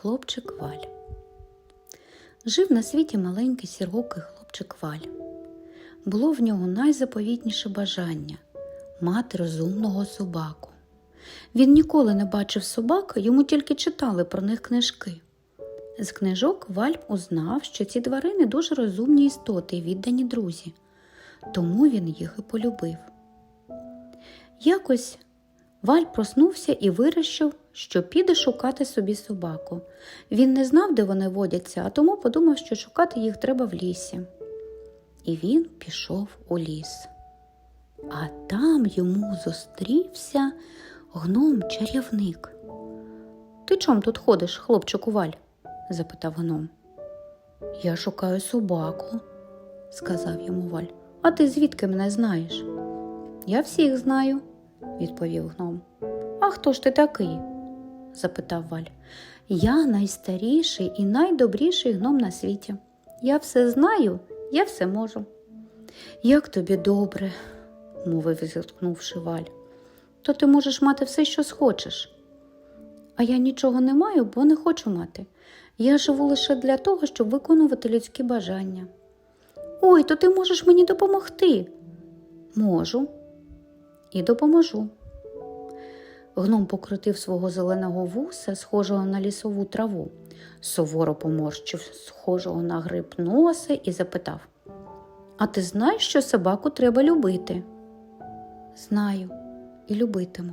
Хлопчик Валь. Жив на світі маленький сірокий хлопчик Валь. Було в нього найзаповітніше бажання мати розумного собаку. Він ніколи не бачив собак, йому тільки читали про них книжки. З книжок Валь узнав, що ці тварини дуже розумні істоти і віддані друзі, тому він їх і полюбив. Якось Валь проснувся і вирішив, що піде шукати собі собаку. Він не знав, де вони водяться, а тому подумав, що шукати їх треба в лісі. І він пішов у ліс. А там йому зустрівся гном-чарівник. Ти чом тут ходиш, хлопчику Валь? запитав гном. Я шукаю собаку, сказав йому Валь. А ти звідки мене знаєш? Я всіх знаю, відповів гном. А хто ж ти такий? запитав Валь. Я найстаріший і найдобріший гном на світі. Я все знаю, я все можу. Як тобі добре, мовив зіткнувши Валь. То ти можеш мати все, що схочеш. А я нічого не маю, бо не хочу мати. Я живу лише для того, щоб виконувати людські бажання. Ой, то ти можеш мені допомогти. Можу і допоможу. Гном покрутив свого зеленого вуса, схожого на лісову траву, суворо поморщив схожого на гриб носа і запитав А ти знаєш, що собаку треба любити? Знаю і любитиму.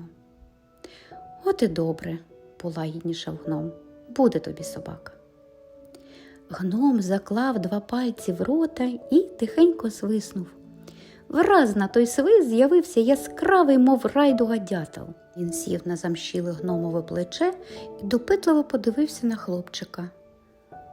От і добре, полагіднішав гном. Буде тобі собака. Гном заклав два пальці в рота і тихенько свиснув. Враз на той свист з'явився яскравий, мов райдуга дятел. Він сів на замщіле гномове плече і допитливо подивився на хлопчика.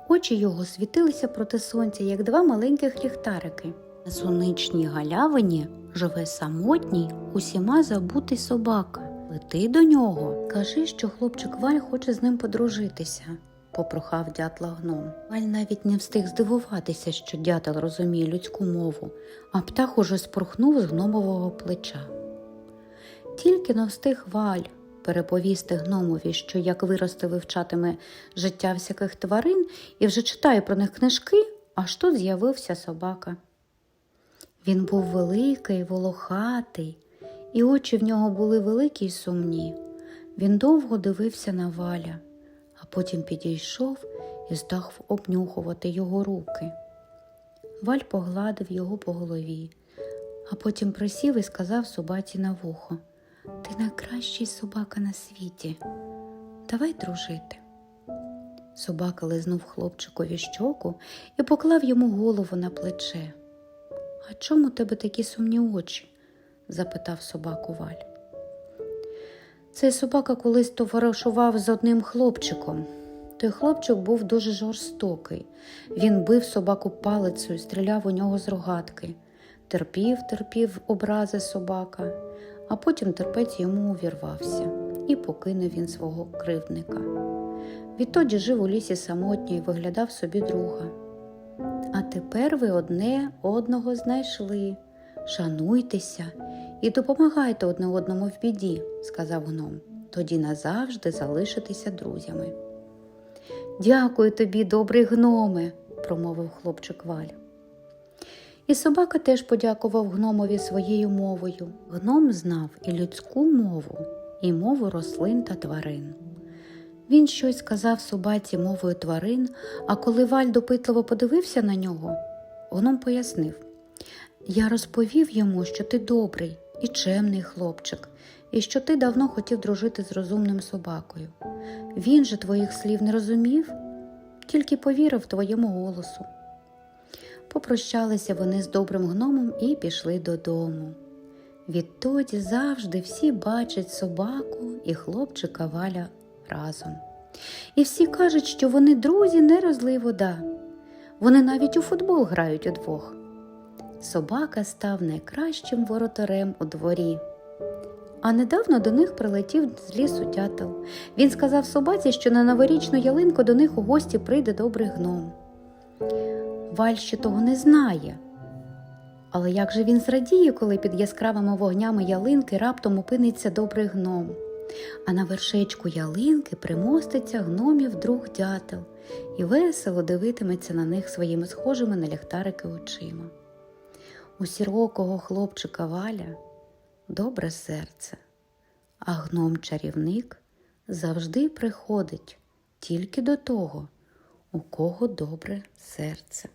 Очі його світилися проти сонця, як два маленьких ліхтарики. На сонячній галявині живе самотній, усіма забутий собака. Лети до нього. Кажи, що хлопчик Валь хоче з ним подружитися, попрохав дятла гном. Валь навіть не встиг здивуватися, що дятел розуміє людську мову, а птах уже спорхнув з гномового плеча. Тільки но встиг Валь переповісти гномові, що як виросте вивчатиме життя всяких тварин і вже читає про них книжки, аж тут з'явився собака. Він був великий, волохатий, і очі в нього були великі й сумні. Він довго дивився на валя, потім підійшов і став обнюхувати його руки. Валь погладив його по голові, а потім присів і сказав собаці на вухо Ти найкращий собака на світі. Давай дружити. Собака лизнув хлопчикові щоку і поклав йому голову на плече. А чому тебе такі сумні очі? запитав собаку Валь. Цей собака колись товаришував з одним хлопчиком. Той хлопчик був дуже жорстокий. Він бив собаку палицею, стріляв у нього з рогатки, терпів, терпів образи собака, а потім терпець йому увірвався і покинув він свого кривдника. Відтоді жив у лісі самотньо і виглядав собі друга. А тепер ви одне одного знайшли. Шануйтеся і допомагайте одне одному в біді, сказав гном. Тоді назавжди залишитеся друзями. Дякую тобі, добрий гноме, промовив хлопчик Валь. І собака теж подякував гномові своєю мовою. Гном знав і людську мову, і мову рослин та тварин. Він щось сказав собаці мовою тварин, а коли Валь допитливо подивився на нього, гном пояснив Я розповів йому, що ти добрий і чемний хлопчик, і що ти давно хотів дружити з розумним собакою. Він же твоїх слів не розумів, тільки повірив твоєму голосу. Попрощалися вони з добрим гномом і пішли додому. Відтоді завжди всі бачать собаку і хлопчика Валя разом. І всі кажуть, що вони друзі не розлий вода. Вони навіть у футбол грають удвох. Собака став найкращим воротарем у дворі. А недавно до них прилетів з лісу дятел. Він сказав собаці, що на новорічну ялинку до них у гості прийде добрий гном. Валь ще того не знає. Але як же він зрадіє, коли під яскравими вогнями ялинки раптом опиниться добрий гном? А на вершечку ялинки примоститься гномів друг дятел і весело дивитиметься на них своїми схожими на ліхтарики очима. У сірокого хлопчика Валя добре серце, а гном-чарівник завжди приходить тільки до того, у кого добре серце.